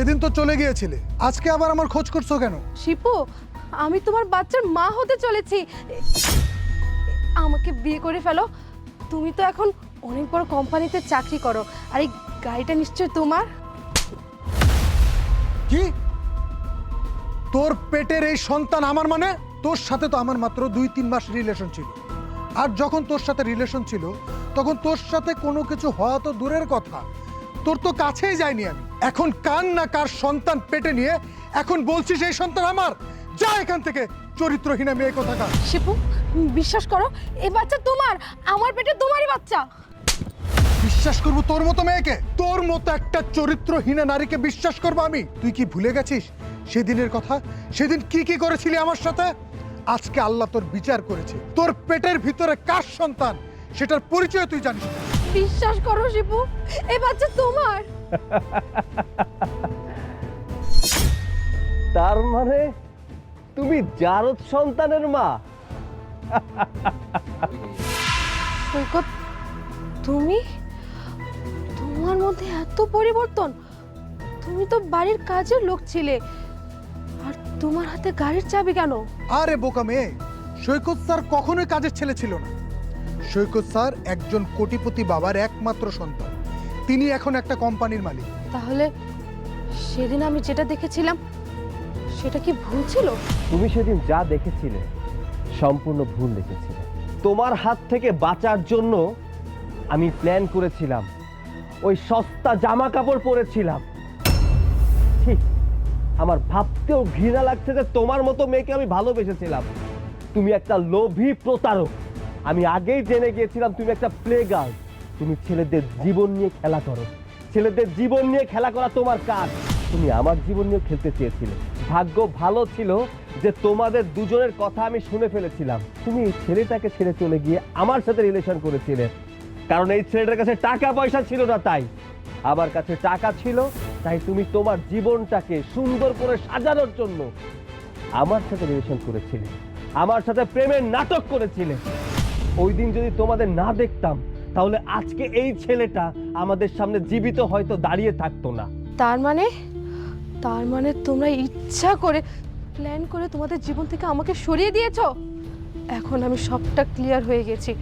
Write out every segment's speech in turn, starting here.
সেদিন তো চলে গিয়েছিলে। আজকে আবার আমার খোঁজ করছ কেন? শিপু আমি তোমার বাচ্চার মা হতে চলেছি। আমাকে বিয়ে করে ফেলো। তুমি তো এখন অনেক বড় কোম্পানিতে চাকরি করো। আর এই গাড়িটা নিশ্চয় তোমার? কি? তোর পেটের এই সন্তান আমার মানে? তোর সাথে তো আমার মাত্র দুই তিন মাস রিলেশন ছিল। আর যখন তোর সাথে রিলেশন ছিল তখন তোর সাথে কোনো কিছু হওয়া তো দূরের কথা। তোর তো কাছেই যায়নি আমি। এখন কান না কার সন্তান পেটে নিয়ে এখন বলছিস এই সন্তান আমার? যা এখান থেকে চরিত্রহীনা মেয়ে কথা কোথাকার? শিপু বিশ্বাস করো এই বাচ্চা তোমার আমার পেটে তোমারই বাচ্চা। বিশ্বাস করব তোর মতো মেয়েকে? তোর মতো একটা চরিত্রহীনা নারীকে বিশ্বাস করব আমি। তুই কি ভুলে গেছিস সেদিনের কথা? সেদিন কি কি করেছিলি আমার সাথে? আজকে আল্লাহ তোর বিচার করেছে। তোর পেটের ভিতরে কার সন্তান? সেটার পরিচয় তুই জানিস বিশ্বাস করো শিপু এই বাচ্চা তোমার। তার মানে তুমি জারদ সন্তানের মা। সৈকত তুমি? তোমার মধ্যে এত পরিবর্তন। তুমি তো বাড়ির কাজের লোক ছিলে। আর তোমার হাতে গাড়ির চাবি কেন? আরে বোকা মেয়ে সৈকত স্যার কখনোই কাজের ছেলে ছিল না। সৈকত স্যার একজন কোটিপতি বাবার একমাত্র সন্তান। তিনি এখন একটা কোম্পানির মালিক। তাহলে সেদিন আমি যেটা দেখেছিলাম সেটা কি ভুল ছিল? তুমি সেদিন যা দেখেছিলে সম্পূর্ণ ভুল দেখেছিলে। তোমার হাত থেকে বাঁচার জন্য আমি প্ল্যান করেছিলাম। ওই সস্তা জামা কাপড় পরেছিলাম। ঠিক আমার ভাবতেও ঘৃণা লাগছে যে তোমার মতো মেয়েকে আমি ভালোবেসেছিলাম। তুমি একটা লোভী প্রতারক। আমি আগেই জেনে গিয়েছিলাম তুমি একটা প্লে গার্ল তুমি ছেলেদের জীবন নিয়ে খেলা করো। ছেলেদের জীবন নিয়ে খেলা করা তোমার কাজ। তুমি আমার জীবন নিয়ে খেলতে চেয়েছিলে। ভাগ্য ভালো ছিল যে তোমাদের দুজনের কথা আমি শুনে ফেলেছিলাম। তুমি এই ছেলেটাকে ছেড়ে চলে গিয়ে আমার সাথে রিলেশন করেছিলে। কারণ এই ছেলেটার কাছে টাকা পয়সা ছিল না তাই। আমার কাছে টাকা ছিল, তাই তুমি তোমার জীবনটাকে সুন্দর করে সাজানোর জন্য আমার সাথে রিলেশন করেছিলে। আমার সাথে প্রেমের নাটক করেছিলে। ওই দিন যদি তোমাদের না দেখতাম তাহলে আজকে এই ছেলেটা আমাদের সামনে জীবিত হয়তো দাঁড়িয়ে থাকতো না। তার মানে? তার মানে তোমরা ইচ্ছা করে প্ল্যান করে তোমাদের জীবন থেকে আমাকে সরিয়ে দিয়েছ? এখন আমি সবটা ক্লিয়ার হয়ে গেছি।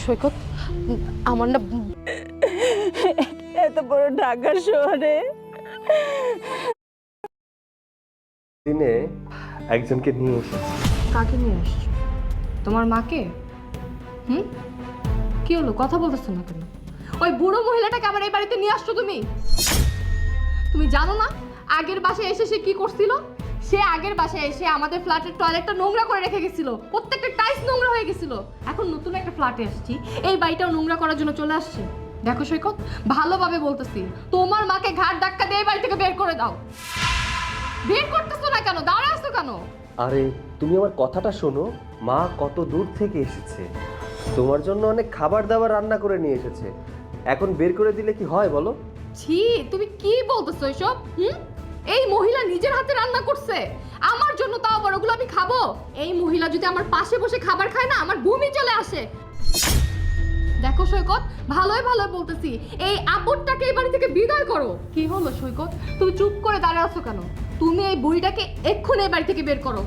সৈকত আমার না এত বড় ঢাকা শহরে। দিনে একজনকে নিয়ে এসেছি। কাকে নিয়ে আসছো তোমার মাকে? হুম? কি হলো? কথা বলতেছো না কেন? ওই বুড়ো মহিলাটাকে আবার এই বাড়িতে নিয়ে আসছো তুমি? তুমি জানো না আগের বাসায় এসে সে কি করছিল? সে আগের বাসায় এসে আমাদের ফ্ল্যাটের টয়লেটটা নোংরা করে রেখে গেছিল। প্রত্যেকটা টাইলস নোংরা হয়ে গেছিল। এখন নতুন একটা ফ্ল্যাটে আসছি এই বাড়িটাও নোংরা করার জন্য চলে আসছে। দেখো সৈকত, ভালোভাবে বলতেছি, তোমার মাকে ঘাট ধাক্কা দিয়ে এই বাড়ি থেকে বের করে দাও। বের করতেছো না কেন? দাঁড়া আসছো কেন? আরে, তুমি আমার কথাটা শোনো। মা কত দূর থেকে এসেছে। তোমার জন্য অনেক খাবার দাবার রান্না করে নিয়ে এসেছে। এখন বের করে দিলে কি হয় বলো? ছি, তুমি কি বলতেছো এসব? হুম? এই মহিলা নিজের হাতে রান্না করছে। আমার জন্য তাও আবার ওগুলো আমি খাব? এই মহিলা যদি আমার পাশে বসে খাবার খায় না, আমার বমি চলে আসে। দেখো সৈকত, ভালোই ভালোই বলতেছি। এই আপদটাকে এই বাড়ি থেকে বিদায় করো। কি হলো সৈকত? তুমি চুপ করে দাঁড়িয়ে আছো কেন? তুমি এই বুড়িটাকে এক্ষুনি এই বাড়ি থেকে বের করো।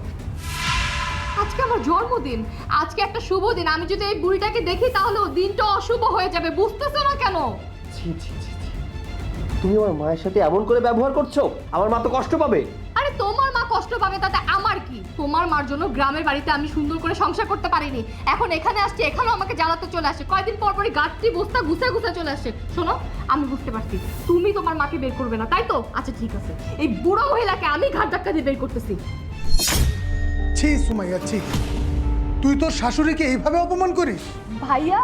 আজকে আমার জন্মদিন। আজকে একটা শুভ দিন। আমি যদি এই বুড়িটাকে দেখি তাহলে ও দিনটা অশুভ হয়ে যাবে। বুঝতেছো না কেন? ছি ছি ছি ছি। তুমি আমার মায়ের সাথে এমন করে ব্যবহার করছ? আমার মা তো কষ্ট পাবে। আরে তোমার মা কষ্ট পাবে তাতে আমার কি? তোমার মার জন্য গ্রামের বাড়িতে আমি সুন্দর করে সংসার করতে পারিনি। এখন এখানে আসছে এখানেও আমাকে জ্বালাতে চলে আসে কয়দিন পর পরই গাছটি বস্তা গুছে গুছে চলে আসে শোনো আমি বুঝতে পারছি। তুমি তোমার মাকে বের করবে না তাই তো? আচ্ছা ঠিক আছে। এই বুড়ো মহিলাকে আমি ঘাট ধাক্কা দিয়ে বের করতেছি। ছি সুমাইয়া ছি তুই তোর শাশুড়িকে এইভাবে অপমান করিস? ভাইয়া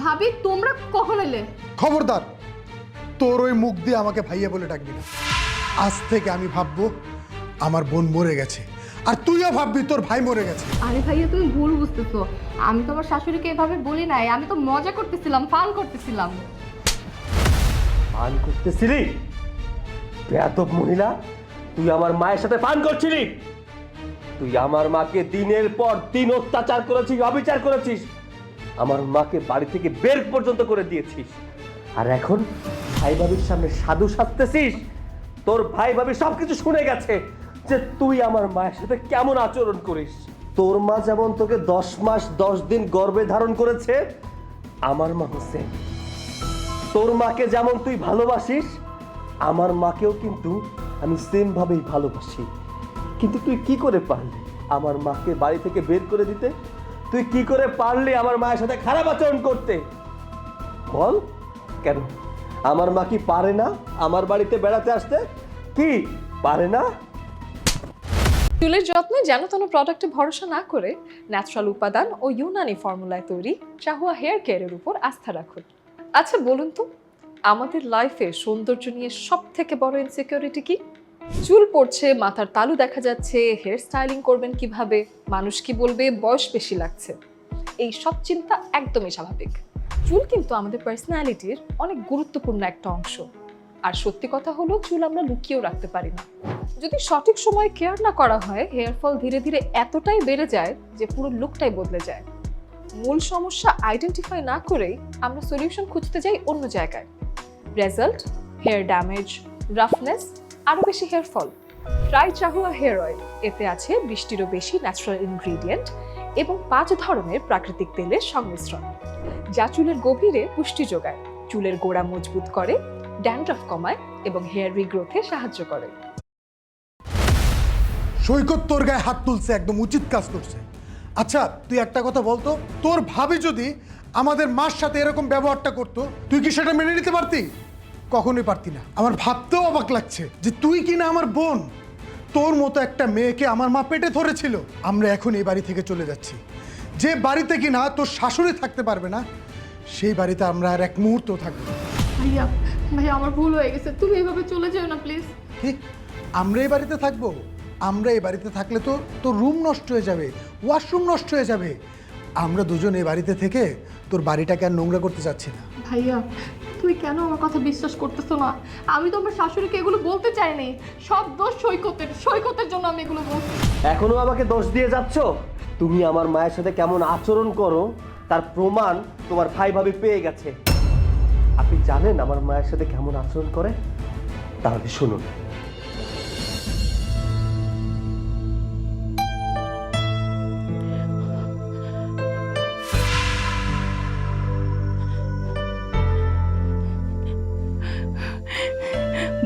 ভাবি তোমরা কখন এলে? খবরদার তোর ওই মুখ দিয়ে আমাকে ভাইয়া বলে ডাকবি না। আজ থেকে আমি ভাববো আমার বোন মরে গেছে। আর তুইও ভাববি তোর ভাই মরে গেছে। আরে ভাইয়া তুমি ভুল বুঝতেছো। আমি তোমার শাশুড়িকে এভাবে বলি নাই। আমি তো মজা করতেছিলাম ফান করতেছিলাম। পান করতেছিলি? বেয়াদব মহিলা তুই আমার মায়ের সাথে পান করছিলি? তুই আমার মাকে দিনের পর দিন অত্যাচার করেছিস, অবিচার করেছিস। আমার মাকে বাড়ি থেকে বের পর্যন্ত করে দিয়েছিস। আর এখন ভাই ভাবির সামনে সাধু সাজতেছিস, তোর ভাই ভাবি সবকিছু শুনে গেছে যে তুই আমার মায়ের সাথে কেমন আচরণ করিস। তোর মা যেমন তোকে দশ মাস, দশ দিন গর্ভে ধারণ করেছে, আমার মা হোসেন তোর মাকে যেমন তুই ভালোবাসিস, আমার মাকেও কিন্তু আমি সেম ভাবেই ভালোবাসি। কিন্তু তুই কি করে পারলি আমার মাকে বাড়ি থেকে বের করে দিতে? তুই কি করে পারলি আমার মায়ের সাথে খারাপ আচরণ করতে? বল, কেন? আমার মা কি পারে না আমার বাড়িতে বেড়াতে আসতে? কি, পারে না? চুলের যত্নে যেন তেন প্রোডাক্টে ভরসা না করে ন্যাচারাল উপাদান ও ইউনানি ফর্মুলায় তৈরি চাহুয়া হেয়ার কেয়ারের উপর আস্থা রাখুন। আচ্ছা বলুন তো, আমাদের লাইফে সৌন্দর্য নিয়ে সব থেকে বড় ইনসিকিউরিটি কি? চুল পড়ছে, মাথার তালু দেখা যাচ্ছে হেয়ার স্টাইলিং করবেন কীভাবে, মানুষ কি বলবে, বয়স বেশি লাগছে। এই সব চিন্তা একদমই স্বাভাবিক। চুল কিন্তু আমাদের পার্সোনালিটির অনেক গুরুত্বপূর্ণ একটা অংশ। আর সত্যি কথা হলো, চুল আমরা লুকিয়েও রাখতে পারি না। যদি সঠিক সময়ে কেয়ার না করা হয় হেয়ার ফল ধীরে ধীরে এতটাই বেড়ে যায় যে পুরো লুকটাই বদলে যায়। মূল সমস্যা আইডেন্টিফাই না করেই আমরা সলিউশন খুঁজতে যাই অন্য জায়গায়। রেজাল্ট হেয়ার ড্যামেজ রাফনেস আরও বেশি হেয়ার ফল। ট্রাই চাহুয়া হেয়ার অয়েল, এতে আছে বৃষ্টিরও বেশি ন্যাচারাল ইনগ্রিডিয়েন্ট এবং পাঁচ ধরনের প্রাকৃতিক তেলের সংমিশ্রণ, যা চুলের গভীরে পুষ্টি যোগায়, চুলের গোড়া মজবুত করে ড্যান্ড্রফ কমায় এবং হেয়ার রিগ্রোথে সাহায্য করে। সৈকত তোর গায়ে হাত তুলছে, একদম উচিত কাজ করছে। আচ্ছা তুই একটা কথা বলতো? তোর ভাবি যদি আমাদের মার সাথে এরকম ব্যবহারটা করতো, তুই কি সেটা মেনে নিতে পারতি? কখনোই পারতি না। আমার ভাবতেও অবাক লাগছে যে তুই কি না আমার বোন। তোর মতো একটা মেয়েকে আমার মা পেটে ধরেছিল। আমরা এখন এই বাড়ি থেকে চলে যাচ্ছি। যে বাড়িতে কি না তোর শাশুড়ি থাকতে পারবে না সেই বাড়িতে আমরা আর এক মুহূর্ত থাকব ভাইয়া ভাইয়া আমার ভুল হয়ে গেছে। তুমি এইভাবে চলে যেও না প্লিজ। ঠিক আমরা এই বাড়িতে থাকব? আমরা এই বাড়িতে থাকলে তো তোর রুম নষ্ট হয়ে যাবে ওয়াশরুম নষ্ট হয়ে যাবে। আমরা দুজন এই বাড়িতে থেকে তোর বাড়িটাকে আর নোংরা করতে চাচ্ছি না। ভাইয়া তুই কেন আমার কথা বিশ্বাস করতেছো না? আমি তো আমার শাশুড়িকে এগুলো বলতে চাইনি সব দোষ সৈকতের সৈকতের জন্য আমি এগুলো বলছি। এখনও আমাকে দোষ দিয়ে যাচ্ছ? তুমি আমার মায়ের সাথে কেমন আচরণ করো তার প্রমাণ তোমার ভাই ভাবি পেয়ে গেছে। আপনি জানেন আমার মায়ের সাথে কেমন আচরণ করে? তাহলে শুনুন।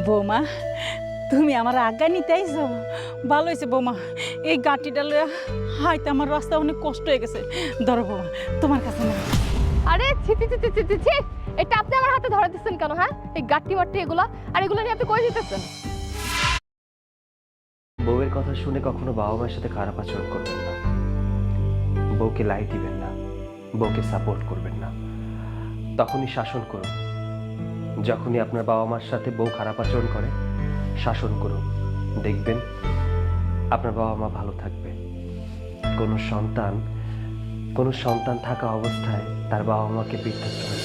বৌমা তুমি আমার আজ্ঞা নিতে আইছো? ভালো হয়েছে বৌমা এই গাটিটা লইয়া হাইতে আমার রাস্তা অনেক কষ্ট হয়ে গেছে। ধরো বৌমা তোমার কাছে না আরে ছি ছি ছি ছি, এটা আপনি আমার হাতে ধরে দিচ্ছেন কেন হ্যাঁ? এই গাট্টি মাট্টি এগুলা আর এগুলো নিয়ে আপনি কই দিতেছেন বউয়ের কথা শুনে কখনো বাবা মায়ের সাথে খারাপ আচরণ করবেন না। বউকে লাই দিবেন না বউকে সাপোর্ট করবেন না। তখনই শাসন করুন। যখনই আপনার বাবা মার সাথে বউ খারাপ আচরণ করে, শাসন করুন। দেখবেন আপনার বাবা মা ভালো থাকবে। কোনো সন্তান কোনো সন্তান থাকা অবস্থায় তার বাবা মাকে বৃদ্ধাশ্রমে